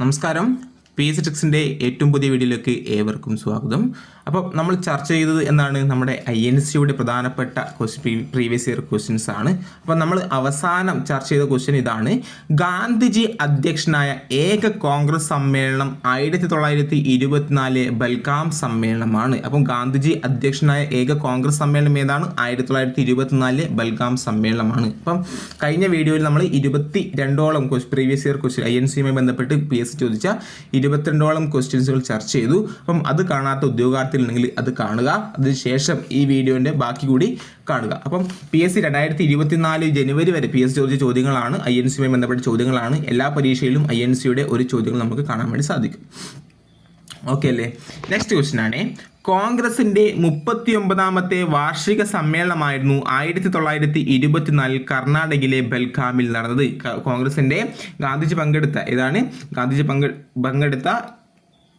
നമസ്കാരം എസ് ടെക്സിന്റെ ഏറ്റവും പുതിയ വീഡിയോയിലേക്ക് ഏവർക്കും സ്വാഗതം. അപ്പോൾ നമ്മൾ ചർച്ച ചെയ്തത് എന്നാണ് നമ്മുടെ ഐ എൻ സിയുടെ പ്രധാനപ്പെട്ട ക്വസ്റ്റ്യൻ പ്രീവിയസ് ഇയർ ക്വസ്റ്റ്യൻസ് ആണ്. അപ്പോൾ നമ്മൾ അവസാനം ചർച്ച ചെയ്ത ക്വസ്റ്റ്യൻ ഇതാണ്. ഗാന്ധിജി അധ്യക്ഷനായ ഏക കോൺഗ്രസ് സമ്മേളനം ആയിരത്തി തൊള്ളായിരത്തി ഇരുപത്തിനാല് ബൽഗാം സമ്മേളനമാണ്. അപ്പം ഗാന്ധിജി അധ്യക്ഷനായ ഏക കോൺഗ്രസ് സമ്മേളനം ഏതാണ്? ആയിരത്തി തൊള്ളായിരത്തി ഇരുപത്തിനാല് ബൽഗാം സമ്മേളനമാണ്. അപ്പം കഴിഞ്ഞ വീഡിയോയിൽ നമ്മൾ ഇരുപത്തി രണ്ടോളം previous year question I N സിയുമായി ബന്ധപ്പെട്ട് പി എസ് ചോദിച്ച ഇരുപത്തിരണ്ടോളം ക്വസ്റ്റ്യൻസുകൾ ചർച്ച ചെയ്തു. അപ്പം അത് കാണാത്ത ഉദ്യോഗാർത്ഥി ഉദ്യോഗാർത്ഥികളുണ്ടെങ്കിൽ അത് കാണുക. അതിനുശേഷം ഈ വീഡിയോന്റെ ബാക്കി കൂടി കാണുക. അപ്പം പി എസ് സി രണ്ടായിരത്തി ഇരുപത്തിനാല് ജനുവരി വരെ പി എസ് ചോദിച്ച ചോദ്യങ്ങളാണ്. ഐ എൻ സിയുമായി ബന്ധപ്പെട്ട ചോദ്യങ്ങളാണ്. എല്ലാ പരീക്ഷയിലും ഐ എൻ സിയുടെ ഒരു ചോദ്യങ്ങൾ നമുക്ക് കാണാൻ വേണ്ടി സാധിക്കും. ഓക്കെ അല്ലേ? നെക്സ്റ്റ് ക്വസ്റ്റ്യൻ ആണ്. കോൺഗ്രസിന്റെ മുപ്പത്തി ഒമ്പതാമത്തെ വാർഷിക സമ്മേളനമായിരുന്നു ആയിരത്തി തൊള്ളായിരത്തി ഇരുപത്തിനാലിൽ കർണാടകയിലെ ബൽഗാമിൽ നടന്നത്. കോൺഗ്രസിന്റെ ഗാന്ധിജി പങ്കെടുത്ത ഇതാണ് ഗാന്ധിജി പങ്കെ പങ്കെടുത്ത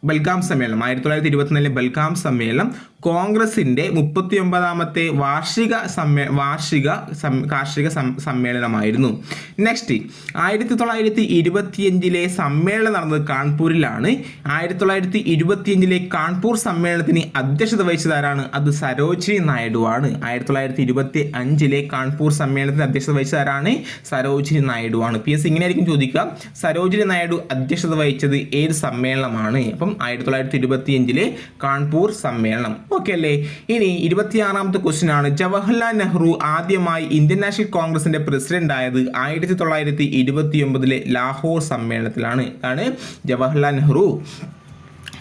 ബൽഗാം സമ്മേളനം. ആയിരത്തി തൊള്ളായിരത്തി ഇരുപത്തിനാലിലെ ബൽഗാം സമ്മേളനം കോൺഗ്രസിന്റെ മുപ്പത്തി ഒമ്പതാമത്തെ വാർഷിക സമ്മേ വാർഷിക കാർഷിക സമ്മേളനമായിരുന്നു. നെക്സ്റ്റ് ആയിരത്തി തൊള്ളായിരത്തി ഇരുപത്തിയഞ്ചിലെ സമ്മേളനം നടന്നത് കാൺപൂരിലാണ്. ആയിരത്തി തൊള്ളായിരത്തി ഇരുപത്തിയഞ്ചിലെ കാൺപൂർ സമ്മേളനത്തിന് അധ്യക്ഷത വഹിച്ചതാരാണ്? അത് സരോജിനി നായിഡു ആണ് ആയിരത്തി തൊള്ളായിരത്തി ഇരുപത്തി അഞ്ചിലെ കാൺപൂർ സമ്മേളനത്തിന് അധ്യക്ഷത വഹിച്ചതാരാണ്? സരോജിനി നായിഡു ആണ് പി എസ് ഇങ്ങനെയായിരിക്കും ചോദിക്കുക. സരോജിനി നായിഡു അധ്യക്ഷത വഹിച്ചത് ഏത് സമ്മേളനമാണ്? അപ്പം ആയിരത്തി തൊള്ളായിരത്തി ഇരുപത്തി അഞ്ചിലെ കാൺപൂർ സമ്മേളനം. ഓക്കെ അല്ലേ? ഇനി ഇരുപത്തിയാറാമത്തെ ക്വസ്റ്റ്യൻ ആണ്. ജവഹർലാൽ നെഹ്റു ആദ്യമായി ഇന്ത്യൻ നാഷണൽ കോൺഗ്രസിന്റെ പ്രസിഡന്റ് ആയത് ആയിരത്തി തൊള്ളായിരത്തി ഇരുപത്തി ഒമ്പതിലെ ലാഹോർ സമ്മേളനത്തിലാണ്. ആണ് ജവഹർലാൽ നെഹ്റു.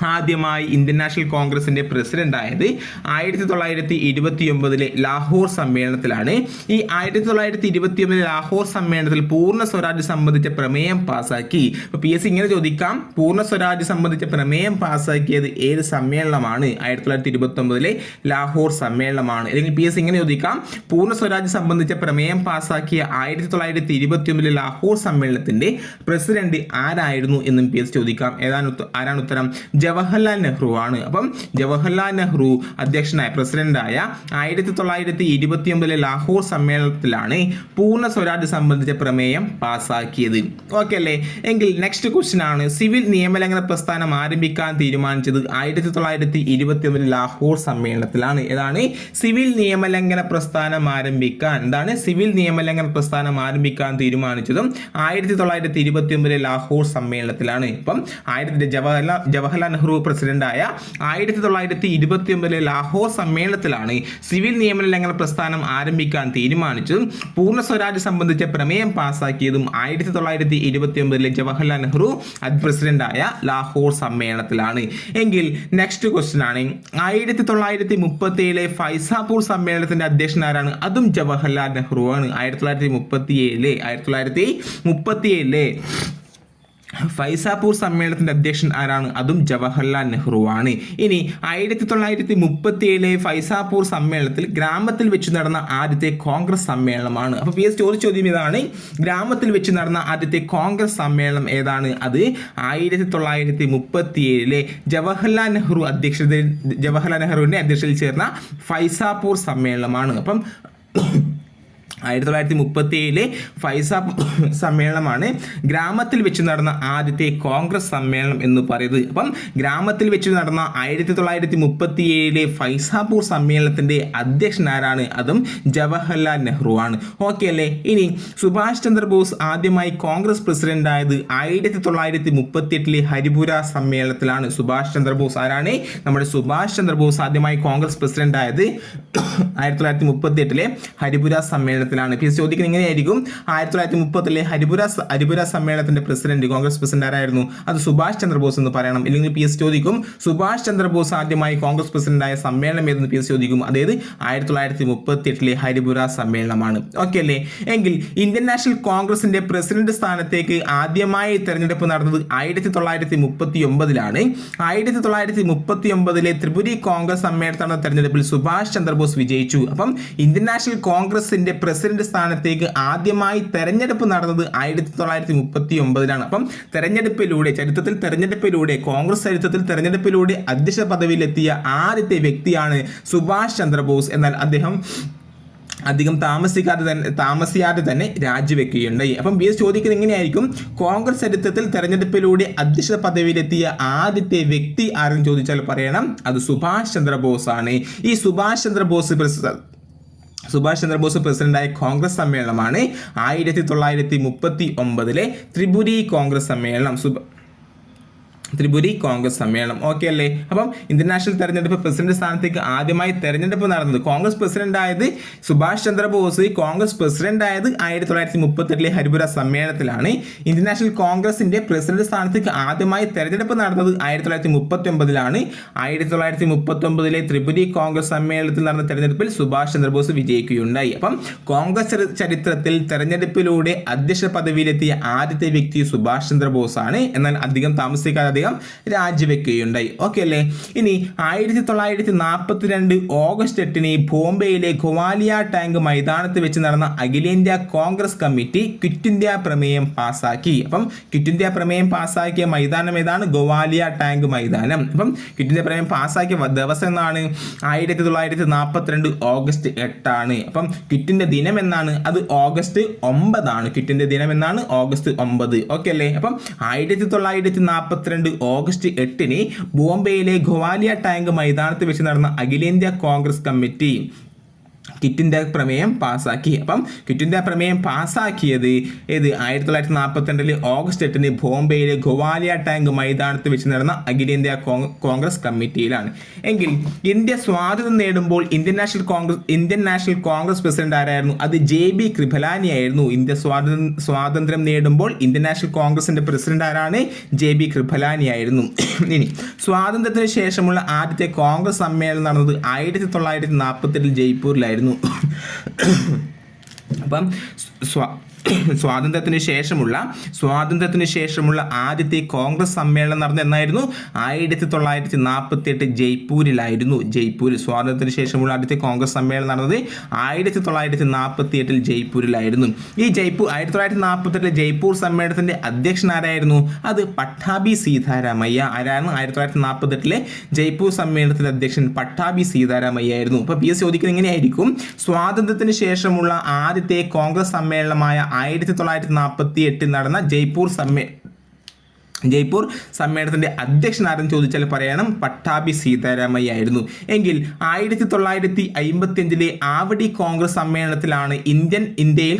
ആദ്യമായി ഇന്ത്യൻ നാഷണൽ കോൺഗ്രസിന്റെ പ്രസിഡന്റ് ആയത് ആയിരത്തി തൊള്ളായിരത്തി ഇരുപത്തി ഒമ്പതിലെ ലാഹോർ സമ്മേളനത്തിലാണ്. ഈ ആയിരത്തി തൊള്ളായിരത്തി ഇരുപത്തി ഒമ്പതിലെ ലാഹോർ സമ്മേളനത്തിൽ പൂർണ സ്വരാജ് സംബന്ധിച്ച പ്രമേയം പാസാക്കി. പി എസ് ഇങ്ങനെ ചോദിക്കാം പൂർണ സ്വരാജ് സംബന്ധിച്ച പ്രമേയം പാസാക്കിയത് ഏത് സമ്മേളനമാണ്? ആയിരത്തി തൊള്ളായിരത്തി ഇരുപത്തി ഒമ്പതിലെ ലാഹോർ സമ്മേളനമാണ്. അല്ലെങ്കിൽ പി എസ് ഇങ്ങനെ ചോദിക്കാം പൂർണ സ്വരാജ് സംബന്ധിച്ച പ്രമേയം പാസാക്കിയ ആയിരത്തി തൊള്ളായിരത്തി ഇരുപത്തി ഒമ്പതിലെ ലാഹോർ സമ്മേളനത്തിന്റെ പ്രസിഡന്റ് ആരായിരുന്നു എന്നും പി എസ് ചോദിക്കാം. ഏതാണ് ആരാണ് ഉത്തരം? ജവഹർലാൽ നെഹ്റു ആണ്. അപ്പം ജവഹർലാൽ നെഹ്റു അധ്യക്ഷനായ പ്രസിഡന്റായ ആയിരത്തി തൊള്ളായിരത്തി ഇരുപത്തി ഒമ്പതിലെ ലാഹോർ സമ്മേളനത്തിലാണ് പൂർണ സ്വരാജ് സംബന്ധിച്ച പ്രമേയം പാസാക്കിയത്. ഓക്കെ അല്ലേ? എങ്കിൽ നെക്സ്റ്റ് ക്വസ്റ്റ്യൻ ആണ്. സിവിൽ നിയമലംഘന പ്രസ്ഥാനം ആരംഭിക്കാൻ തീരുമാനിച്ചത് ആയിരത്തി തൊള്ളായിരത്തി ഇരുപത്തി ഒമ്പതിൽ ലാഹോർ സമ്മേളനത്തിലാണ്. ഏതാണ്? സിവിൽ നിയമലംഘന പ്രസ്ഥാനം ആരംഭിക്കാൻ. എന്താണ്? സിവിൽ നിയമലംഘന പ്രസ്ഥാനം ആരംഭിക്കാൻ തീരുമാനിച്ചതും ആയിരത്തി തൊള്ളായിരത്തി ഇരുപത്തി ഒമ്പതിലെ ലാഹോർ സമ്മേളനത്തിലാണ്. ഇപ്പം ആയിരത്തി ജവഹർലാൽ ജവഹർലാൽ നെഹ്റു പ്രസിഡന്റായ ആയിരത്തി തൊള്ളായിരത്തി ഇരുപത്തി ഒമ്പതിലെ ലാഹോർ സമ്മേളനത്തിലാണ് സിവിൽ നിയമലംഘന പ്രസ്ഥാനം ആരംഭിക്കാൻ തീരുമാനിച്ചതും പൂർണ സ്വരാജ് സംബന്ധിച്ച പ്രമേയം പാസാക്കിയതും ആയിരത്തി തൊള്ളായിരത്തി ഇരുപത്തി ഒമ്പതിലെ ജവഹർലാൽ നെഹ്റു അത് പ്രസിഡന്റായ ലാഹോർ സമ്മേളനത്തിലാണ്. എങ്കിൽ നെക്സ്റ്റ് ക്വസ്റ്റ്യൻ ആണ്. ആയിരത്തി തൊള്ളായിരത്തി മുപ്പത്തി ഏഴിലെ ഫൈസാപൂർ സമ്മേളനത്തിന്റെ അധ്യക്ഷൻ ആരാണ്? അതും ജവഹർലാൽ നെഹ്റു ആണ് ആയിരത്തി തൊള്ളായിരത്തി മുപ്പത്തി ഏഴിലെ ആയിരത്തി തൊള്ളായിരത്തി മുപ്പത്തി ഏഴിലെ ഫൈസാപൂർ സമ്മേളനത്തിന്റെ അധ്യക്ഷൻ ആരാണ്? അതും ജവഹർലാൽ നെഹ്റു ആണ്. ഇനി ആയിരത്തി തൊള്ളായിരത്തി മുപ്പത്തി ഏഴിലെ ഫൈസാപൂർ സമ്മേളനത്തിൽ ഗ്രാമത്തിൽ വെച്ച് നടന്ന ആദ്യത്തെ കോൺഗ്രസ് സമ്മേളനമാണ്. അപ്പോൾ പി എസ് ചോദിച്ച ചോദ്യം ഇതാണ്. ഗ്രാമത്തിൽ വെച്ച് നടന്ന ആദ്യത്തെ കോൺഗ്രസ് സമ്മേളനം ഏതാണ്? അത് ആയിരത്തി തൊള്ളായിരത്തി മുപ്പത്തി ഏഴിലെ ജവഹർലാൽ നെഹ്റു അധ്യക്ഷത ജവഹർലാൽ നെഹ്റുവിന്റെ അധ്യക്ഷതയിൽ ചേർന്ന ഫൈസാപൂർ സമ്മേളനമാണ്. അപ്പം ആയിരത്തി തൊള്ളായിരത്തി മുപ്പത്തി ഏഴിലെ ഫൈസ സമ്മേളനമാണ് ഗ്രാമത്തിൽ വെച്ച് നടന്ന ആദ്യത്തെ കോൺഗ്രസ് സമ്മേളനം എന്ന് പറയുന്നത്. അപ്പം ഗ്രാമത്തിൽ വെച്ച് നടന്ന ആയിരത്തി തൊള്ളായിരത്തി മുപ്പത്തി ഏഴിലെ ഫൈസാപൂർ സമ്മേളനത്തിന്റെ അധ്യക്ഷനാരാണ് അതും ജവഹർലാൽ നെഹ്റു ആണ്. ഓക്കെ അല്ലേ? ഇനി സുഭാഷ് ചന്ദ്രബോസ് ആദ്യമായി കോൺഗ്രസ് പ്രസിഡന്റ് ആയത് ആയിരത്തി തൊള്ളായിരത്തി മുപ്പത്തി എട്ടിലെ ഹരിപുര സമ്മേളനത്തിലാണ്. സുഭാഷ് ചന്ദ്രബോസ് ആരാണ്? നമ്മുടെ സുഭാഷ് ചന്ദ്രബോസ് ആദ്യമായി കോൺഗ്രസ് പ്രസിഡന്റ് ആയത് ആയിരത്തി തൊള്ളായിരത്തി മുപ്പത്തി എട്ടിലെ ഹരിപുര സമ്മേളനത്തിലാണ്. പി എസ് ചോദിക്കുന്നത് ഇങ്ങനെയായിരിക്കും. ആയിരത്തി തൊള്ളായിരത്തി മുപ്പത്തിലെ ഹരിപുര ഹരിപുര സമ്മേളനത്തിന്റെ പ്രസിഡന്റ് കോൺഗ്രസ് പ്രസിഡന്റ് ആരായിരുന്നു? അത് സുഭാഷ് ചന്ദ്രബോസ് എന്ന് പറയണം. ഇല്ലെങ്കിൽ പി എസ് ചോദിക്കും സുഭാഷ് ചന്ദ്രബോസ് ആദ്യമായി കോൺഗ്രസ് പ്രസിഡന്റായ സമ്മേളനം ഏതെന്ന് പി എസ് ചോദിക്കും? അതായത് ആയിരത്തി തൊള്ളായിരത്തി മുപ്പത്തി എട്ടിലെ ഹരിപുര സമ്മേളനമാണ്. ഓക്കെ അല്ലേ? എങ്കിൽ ഇന്ത്യൻ നാഷണൽ കോൺഗ്രസിന്റെ പ്രസിഡന്റ് സ്ഥാനത്തേക്ക് ആദ്യമായി തെരഞ്ഞെടുപ്പ് നടന്നത് ആയിരത്തി തൊള്ളായിരത്തി മുപ്പത്തി ഒമ്പതിലാണ് ആയിരത്തി തൊള്ളായിരത്തി മുപ്പത്തി ഒമ്പതിലെ ത്രിപുരി കോൺഗ്രസ് സമ്മേളനത്തിൽ നടന്ന തെരഞ്ഞെടുപ്പിൽ സുഭാഷ് ചന്ദ്രബോസ് വിജയിച്ചു. അപ്പം ഇന്ത്യൻ നാഷണൽ കോൺഗ്രസിന്റെ പ്രസിഡന്റ് സ്ഥാനത്തേക്ക് ആദ്യമായി തെരഞ്ഞെടുപ്പ് നടന്നത് ആയിരത്തി തൊള്ളായിരത്തി മുപ്പത്തി ഒമ്പതിലാണ് അപ്പം തെരഞ്ഞെടുപ്പിലൂടെ ചരിത്രത്തിൽ തെരഞ്ഞെടുപ്പിലൂടെ കോൺഗ്രസ് ചരിത്രത്തിൽ തെരഞ്ഞെടുപ്പിലൂടെ അധ്യക്ഷ പദവിയിലെത്തിയ ആദ്യത്തെ വ്യക്തിയാണ് സുഭാഷ് ചന്ദ്രബോസ്. എന്നാൽ അദ്ദേഹം അധികം താമസിക്കാതെ തന്നെ താമസിയാതെ തന്നെ രാജിവെക്കുകയുണ്ടായി. അപ്പം ബി എസ് ചോദിക്കുന്നത് എങ്ങനെയായിരിക്കും? കോൺഗ്രസ് ചരിത്രത്തിൽ തെരഞ്ഞെടുപ്പിലൂടെ അധ്യക്ഷ പദവിയിലെത്തിയ ആദ്യത്തെ വ്യക്തി ആരെന്ന് ചോദിച്ചാൽ പറയണം. അത് സുഭാഷ് ചന്ദ്രബോസ് ആണ് ഈ സുഭാഷ് ചന്ദ്രബോസ് സുഭാഷ് ചന്ദ്രബോസ് പ്രസിഡന്റായ കോൺഗ്രസ് സമ്മേളനമാണ് ആയിരത്തി തൊള്ളായിരത്തി മുപ്പത്തി ഒമ്പതിലെ ത്രിപുരി കോൺഗ്രസ് സമ്മേളനം. സുഭ ത്രിപുരി കോൺഗ്രസ് സമ്മേളനം. ഓക്കെ അല്ലേ? അപ്പം ഇന്റർനാഷണൽ നാഷണൽ തെരഞ്ഞെടുപ്പ് പ്രസിഡന്റ് സ്ഥാനത്തേക്ക് ആദ്യമായി തെരഞ്ഞെടുപ്പ് നടന്നത് കോൺഗ്രസ് പ്രസിഡന്റ് ആയത് സുഭാഷ് ചന്ദ്രബോസ്. കോൺഗ്രസ് പ്രസിഡന്റ് ആയത് ആയിരത്തി തൊള്ളായിരത്തി മുപ്പത്തെട്ടിലെ ഹരിപുര സമ്മേളനത്തിലാണ്. ഇന്റർനാഷണൽ നാഷണൽ കോൺഗ്രസിന്റെ പ്രസിഡന്റ് സ്ഥാനത്തേക്ക് ആദ്യമായി തെരഞ്ഞെടുപ്പ് നടന്നത് ആയിരത്തി തൊള്ളായിരത്തി മുപ്പത്തി ഒമ്പതിലാണ് ആയിരത്തി തൊള്ളായിരത്തി മുപ്പത്തി ഒമ്പതിലെ ത്രിപുരി കോൺഗ്രസ് സമ്മേളനത്തിൽ നടന്ന തെരഞ്ഞെടുപ്പിൽ സുഭാഷ് ചന്ദ്രബോസ് വിജയിക്കുകയുണ്ടായി. അപ്പം കോൺഗ്രസ് ചരിത്രത്തിൽ തെരഞ്ഞെടുപ്പിലൂടെ അധ്യക്ഷ പദവിയിലെത്തിയ ആദ്യത്തെ വ്യക്തി സുഭാഷ് ചന്ദ്രബോസ് ആണ് എന്നാൽ അധികം താമസിക്കാതെ അദ്ദേഹം രാജിവെക്കുകയുണ്ടായി. ഓക്കെ അല്ലേ? ഇനി ആയിരത്തി തൊള്ളായിരത്തി നാൽപ്പത്തി രണ്ട് ഓഗസ്റ്റ് എട്ടിന് ബോംബെയിലെ ഗോവാലിയ ടാങ്ക് മൈതാനത്ത് വെച്ച് നടന്ന അഖിലേന്ത്യാ കോൺഗ്രസ് കമ്മിറ്റി ക്വിറ്റ് ഇന്ത്യ പ്രമേയം പാസാക്കി. അപ്പം ക്വിറ്റ് ഇന്ത്യ പ്രമേയം പാസാക്കിയ മൈതാനം ഏതാണ്? ഗോവാലിയ ടാങ്ക് മൈതാനം. അപ്പം ക്വിറ്റ് ഇന്ത്യ പ്രമേയം പാസാക്കിയ ദിവസം എന്നാണ്? ആയിരത്തി തൊള്ളായിരത്തി നാൽപ്പത്തിരണ്ട് ഓഗസ്റ്റ് എട്ടാണ്. അപ്പം ക്വിറ്റിന്റെ ദിനം എന്നാണ്? അത് ഓഗസ്റ്റ് ഒമ്പതാണ്. ക്വിറ്റിന്റെ ദിനം എന്നാണ്? ഓഗസ്റ്റ് ഒമ്പത്. ഓക്കെ അല്ലേ? അപ്പം ആയിരത്തി തൊള്ളായിരത്തി നാൽപ്പത്തിരണ്ട് ഓഗസ്റ്റ് എട്ടിന് ബോംബെയിലെ ഗോവാലിയ ടാങ്ക് മൈതാനത്ത് വെച്ച് നടന്ന അഖിലേന്ത്യാ കോൺഗ്രസ് കമ്മിറ്റി. കിറ്റ് ഇന്ത്യ പ്രമേയം പാസ്സാക്കി അപ്പം കിറ്റിന്റെ പ്രമേയം പാസ്സാക്കിയത് ഏത്? ആയിരത്തി തൊള്ളായിരത്തി നാൽപ്പത്തിരണ്ടിൽ ഓഗസ്റ്റ് എട്ടിന് ബോംബെയിലെ ഗോവാലിയ ടാങ്ക് മൈതാനത്ത് വെച്ച് നടന്ന അഖിലേന്ത്യാ കോൺഗ്രസ് കമ്മിറ്റിയിലാണ്. എങ്കിൽ ഇന്ത്യ സ്വാതന്ത്ര്യം നേടുമ്പോൾ Indian National Congress Indian National Congress president ആരായിരുന്നു? അത് ജെ ബി കൃപലാനി ആയിരുന്നു. ഇന്ത്യ സ്വാതന്ത്ര്യം സ്വാതന്ത്ര്യം നേടുമ്പോൾ ഇന്ത്യൻ നാഷണൽ കോൺഗ്രസിന്റെ പ്രസിഡന്റ് ആരാണ്? ജെ ബി കൃപലാനി ആയിരുന്നു. ഇനി സ്വാതന്ത്ര്യത്തിന് ശേഷമുള്ള ആദ്യത്തെ കോൺഗ്രസ് സമ്മേളനം നടന്നത് ആയിരത്തി തൊള്ളായിരത്തി നാൽപ്പത്തെട്ടിൽ ജയ്പൂരിലായിരുന്നു. അപ്പം സ്വാ സ്വാതന്ത്ര്യത്തിന് ശേഷമുള്ള സ്വാതന്ത്ര്യത്തിന് ശേഷമുള്ള ആദ്യത്തെ കോൺഗ്രസ് സമ്മേളനം നടന്ന എന്നായിരുന്നു? ആയിരത്തി തൊള്ളായിരത്തി നാൽപ്പത്തി എട്ട് ജയ്പൂരിലായിരുന്നു. ജയ്പൂരിൽ സ്വാതന്ത്ര്യത്തിന് ശേഷമുള്ള ആദ്യത്തെ കോൺഗ്രസ് സമ്മേളനം നടന്നത് ആയിരത്തി തൊള്ളായിരത്തി നാൽപ്പത്തി എട്ടിൽ ജയ്പൂരിലായിരുന്നു. ഈ ജയ്പൂർ ആയിരത്തി തൊള്ളായിരത്തി നാൽപ്പത്തി എട്ടിലെ ജയ്പൂർ സമ്മേളനത്തിന്റെ അധ്യക്ഷൻ ആരായിരുന്നു? അത് പട്ടാഭി സീതാരാമയ്യ. ആരായിരുന്നു ആയിരത്തി തൊള്ളായിരത്തി നാൽപ്പത്തി എട്ടിലെ ജയ്പൂർ സമ്മേളനത്തിന്റെ അധ്യക്ഷൻ പട്ടാഭി സീതാരാമയ്യ ആയിരുന്നു. അപ്പൊ പി എസ് ചോദിക്കുന്നത് എങ്ങനെയായിരിക്കും സ്വാതന്ത്ര്യത്തിന് ശേഷമുള്ള ആദ്യത്തെ കോൺഗ്രസ് സമ്മേളനമായ ആയിരത്തി തൊള്ളായിരത്തി നാൽപ്പത്തി എട്ടിൽ നടന്ന ജയ്പൂർ സമ്മേ ജയ്പൂർ സമ്മേളനത്തിന്റെ അധ്യക്ഷനാരെന്ന് ചോദിച്ചാൽ പറയണം പട്ടാഭി സീതാരാമയ്യ ആയിരുന്നു എങ്കിൽ ആയിരത്തി തൊള്ളായിരത്തി അമ്പത്തി അഞ്ചിലെ ആവടി കോൺഗ്രസ് സമ്മേളനത്തിലാണ് ഇന്ത്യൻ ഇന്ത്യയിൽ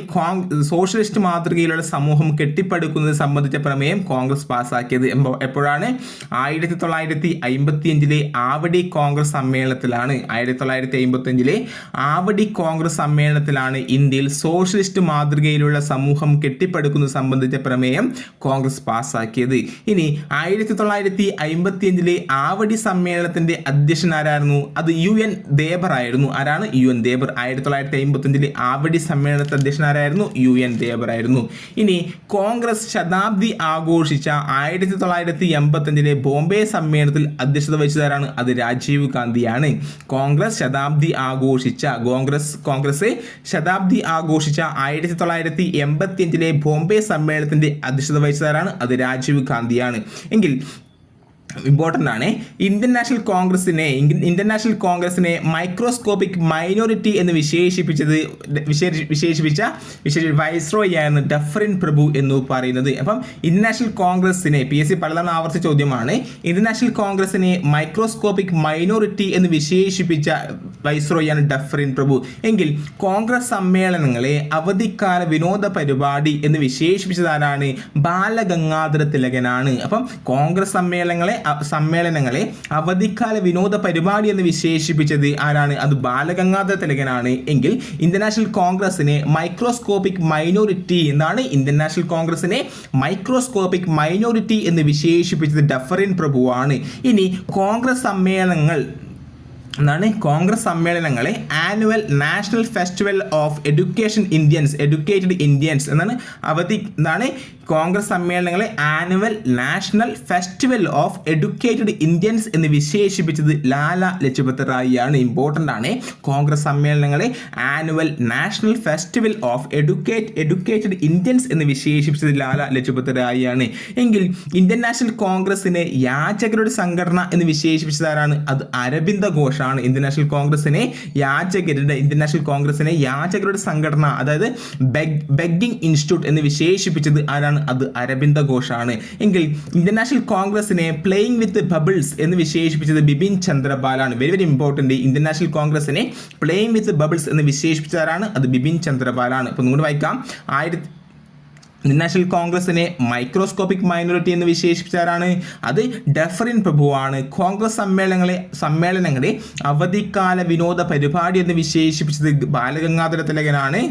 സോഷ്യലിസ്റ്റ് മാതൃകയിലുള്ള സമൂഹം കെട്ടിപ്പടുക്കുന്നത് സംബന്ധിച്ച പ്രമേയം കോൺഗ്രസ് പാസ്സാക്കിയത് എപ്പോഴാണ്? ആയിരത്തി തൊള്ളായിരത്തി അമ്പത്തി അഞ്ചിലെ ആവടി കോൺഗ്രസ് സമ്മേളനത്തിലാണ്. ആയിരത്തി തൊള്ളായിരത്തി അമ്പത്തി അഞ്ചിലെ ആവടി കോൺഗ്രസ് സമ്മേളനത്തിലാണ് ഇന്ത്യയിൽ സോഷ്യലിസ്റ്റ് മാതൃകയിലുള്ള സമൂഹം കെട്ടിപ്പടുക്കുന്നത് സംബന്ധിച്ച പ്രമേയം കോൺഗ്രസ് പാസ്സാക്കിയത്. ഇനി ആയിരത്തി തൊള്ളായിരത്തി അമ്പത്തി അഞ്ചിലെ ആവടി സമ്മേളനത്തിന്റെ അധ്യക്ഷൻ ആരായിരുന്നു അത് യു എൻ ദേബർ ആയിരുന്നു. ആരാണ്? U N Dhebar. ആയിരത്തി തൊള്ളായിരത്തി അമ്പത്തി അഞ്ചിലെ ആവടി സമ്മേളനത്തിന്റെ അധ്യക്ഷൻ ആരായിരുന്നു യു എൻ ദേബർ ആയിരുന്നു. ഇനി കോൺഗ്രസ് ശതാബ്ദി ആഘോഷിച്ച ആയിരത്തി തൊള്ളായിരത്തി എൺപത്തി അഞ്ചിലെ ബോംബെ സമ്മേളനത്തിൽ അധ്യക്ഷത വഹിച്ചതാരാണ്? അത് രാജീവ് ഗാന്ധിയാണ്. കോൺഗ്രസ് ശതാബ്ദി ആഘോഷിച്ച കോൺഗ്രസ് കോൺഗ്രസ് ശതാബ്ദി ആഘോഷിച്ച ആയിരത്തി തൊള്ളായിരത്തി എൺപത്തി അഞ്ചിലെ ബോംബെ സമ്മേളനത്തിന്റെ അധ്യക്ഷത വഹിച്ചതാരാണ്? അത് രാജീവ് ഗാന്ധിയാണ്. എങ്കിൽ ഇമ്പോർട്ടന്റ് ആണ്. ഇന്ത്യൻ നാഷണൽ കോൺഗ്രസിനെ ഇന്ത്യൻ നാഷണൽ കോൺഗ്രസിനെ മൈക്രോസ്കോപ്പിക് മൈനോറിറ്റി എന്ന് വിശേഷിപ്പിച്ചത് വിശേഷിപ്പിച്ച വിശേഷ വൈസ്രോയ് ആയിരുന്നു ഡഫറിൻ പ്രഭു എന്ന് പറയുന്നത്. അപ്പം ഇന്ത്യൻ നാഷണൽ കോൺഗ്രസിനെ പി എസ് സി പലതവണ ആവർത്തിച്ച ചോദ്യമാണ്. ഇന്ത്യൻ നാഷണൽ കോൺഗ്രസിനെ മൈക്രോസ്കോപ്പിക് മൈനോറിറ്റി എന്ന് വിശേഷിപ്പിച്ച വൈസ്രോയാണ് ഡഫറിൻ പ്രഭു എങ്കിൽ കോൺഗ്രസ് സമ്മേളനങ്ങളെ അവധിക്കാല വിനോദ പരിപാടി എന്ന് വിശേഷിപ്പിച്ചതാരാണ് ബാലഗംഗാധര തിലകനാണ്. അപ്പം കോൺഗ്രസ് സമ്മേളനങ്ങളെ സമ്മേളനങ്ങളെ അവധിക്കാല വിനോദ പരിപാടി എന്ന് വിശേഷിപ്പിച്ചത് ആരാണ്? അത് ബാലഗംഗാധര തിലകനാണ്. എങ്കിൽ ഇന്ത്യൻ നാഷണൽ കോൺഗ്രസിനെ മൈക്രോസ്കോപ്പിക് മൈനോറിറ്റി എന്നാണ് ഇന്ത്യൻ നാഷണൽ കോൺഗ്രസിനെ മൈക്രോസ്കോപ്പിക് മൈനോറിറ്റി എന്ന് വിശേഷിപ്പിച്ചത് ഡഫറിൻ പ്രഭുവാണ്. ഇനി കോൺഗ്രസ് സമ്മേളനങ്ങൾ എന്നാണ് Congress സമ്മേളനങ്ങളെ annual national festival of education Indians educated Indians എന്നാണ് അവധി എന്താണ് Congress സമ്മേളനങ്ങളെ annual national festival of educated Indians എന്ന് വിശേഷിപ്പിച്ചത് ലാല ലജ്പത് റായിയാണ് ഇമ്പോർട്ടന്റ് ആണ്. Congress സമ്മേളനങ്ങളെ annual national festival of educate educated Indians എന്ന് വിശേഷിപ്പിച്ചത് ലാല ലജ്പത് റായിയാണ് എങ്കിൽ ഇന്ത്യൻ നാഷണൽ കോൺഗ്രസിനെ യാചകരുടെ സംഘടന എന്ന് വിശേഷിപ്പിച്ചത് ആരാണ്? അത് അരവിന്ദ ഘോഷാണ് ഇന്ത്യൻ നാഷണൽ കോൺഗ്രസിനെ യാചകരുടെ ഇന്ത്യൻ നാഷണൽ കോൺഗ്രസിനെ യാചകരുടെ സംഘടന അതായത് ബെഗ് ബെഗിംഗ് ഇൻസ്റ്റിറ്റ്യൂട്ട് എന്ന് വിശേഷിപ്പിച്ചത് ആരാണ്? അത് അരവിന്ദ ഘോഷാണ്. എങ്കിൽ ഇന്ത്യൻ നാഷണൽ കോൺഗ്രസിനെ പ്ലേയിങ് വിത്ത് ബബിൾസ് എന്ന് വിശേഷിപ്പിച്ചത് Bipin ചന്ദ്രപാലാണ്. Very very important Indian National കോൺഗ്രസിനെ പ്ലേയിങ് വിത്ത് ബബിൾസ് എന്ന് വിശേഷിപ്പിച്ചാരാണ് അത് ബിപിൻ ചന്ദ്രപാലാണ്. അപ്പോൾ നിങ്ങൾ വായിക്കാം. ആയിരത്തി നാഷണൽ കോൺഗ്രസിനെ മൈക്രോസ്കോപ്പിക് മൈനോറിറ്റി എന്ന് വിശേഷിപ്പിച്ചാരാണ് അത് ഡെഫറിൻ പ്രഭുവാണ്. കോൺഗ്രസ് സമ്മേളനങ്ങളെ സമ്മേളനങ്ങളെ അവധിക്കാല വിനോദ പരിപാടി എന്ന് വിശേഷിപ്പിച്ചത് ബാലഗംഗാധര തിലകനാണ്.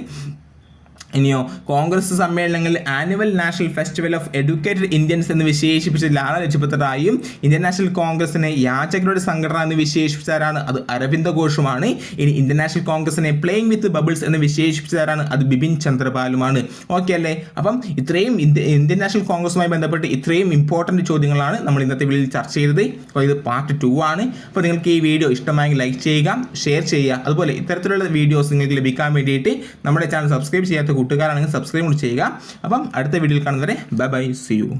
ഇനിയോ കോൺഗ്രസ് സമ്മേളനങ്ങളിൽ annual national festival of educated Indians എന്ന് വിശേഷിപ്പിച്ച ലാല ലജ്പത് റായും ഇന്ത്യൻ നാഷണൽ കോൺഗ്രസിനെ യാചകരുടെ സംഘടന എന്ന് വിശേഷിപ്പിച്ചാരാണ് അത് അരവിന്ദ ഘോഷുമാണ്. ഇനി ഇന്ത്യൻ നാഷണൽ കോൺഗ്രസിനെ പ്ലേയിങ് വിത്ത് ബബിൾസ് എന്ന് വിശേഷിപ്പിച്ചാരാണ് അത് ബിപിൻ ചന്ദ്രപാലുമാണ്. ഓക്കെ അല്ലേ? അപ്പം ഇത്രയും ഇന്ത്യ ഇന്ത്യൻ നാഷണൽ കോൺഗ്രസുമായി ബന്ധപ്പെട്ട് ഇത്രയും ഇമ്പോർട്ടന്റ് ചോദ്യങ്ങളാണ് നമ്മൾ ഇന്നത്തെ വീഡിയോയിൽ ചർച്ച ചെയ്തത്. അപ്പോൾ ഇത് പാർട്ട് ടു ആണ്. അപ്പോൾ നിങ്ങൾക്ക് ഈ വീഡിയോ ഇഷ്ടമായെങ്കിൽ ലൈക്ക് ചെയ്യുക ഷെയർ ചെയ്യുക. അതുപോലെ ഇത്തരത്തിലുള്ള വീഡിയോസ് നിങ്ങൾക്ക് ലഭിക്കാൻ വേണ്ടിയിട്ട് നമ്മുടെ ചാനൽ സബ്സ്ക്രൈബ് ചെയ്യാത്ത കൂട്ടുകാരാണെങ്കിൽ സബ്സ്ക്രൈബ് ചെയ്യുക. അപ്പം അടുത്ത വീഡിയോയിൽ കാണുന്നവരെ ബൈ ബൈ സി യു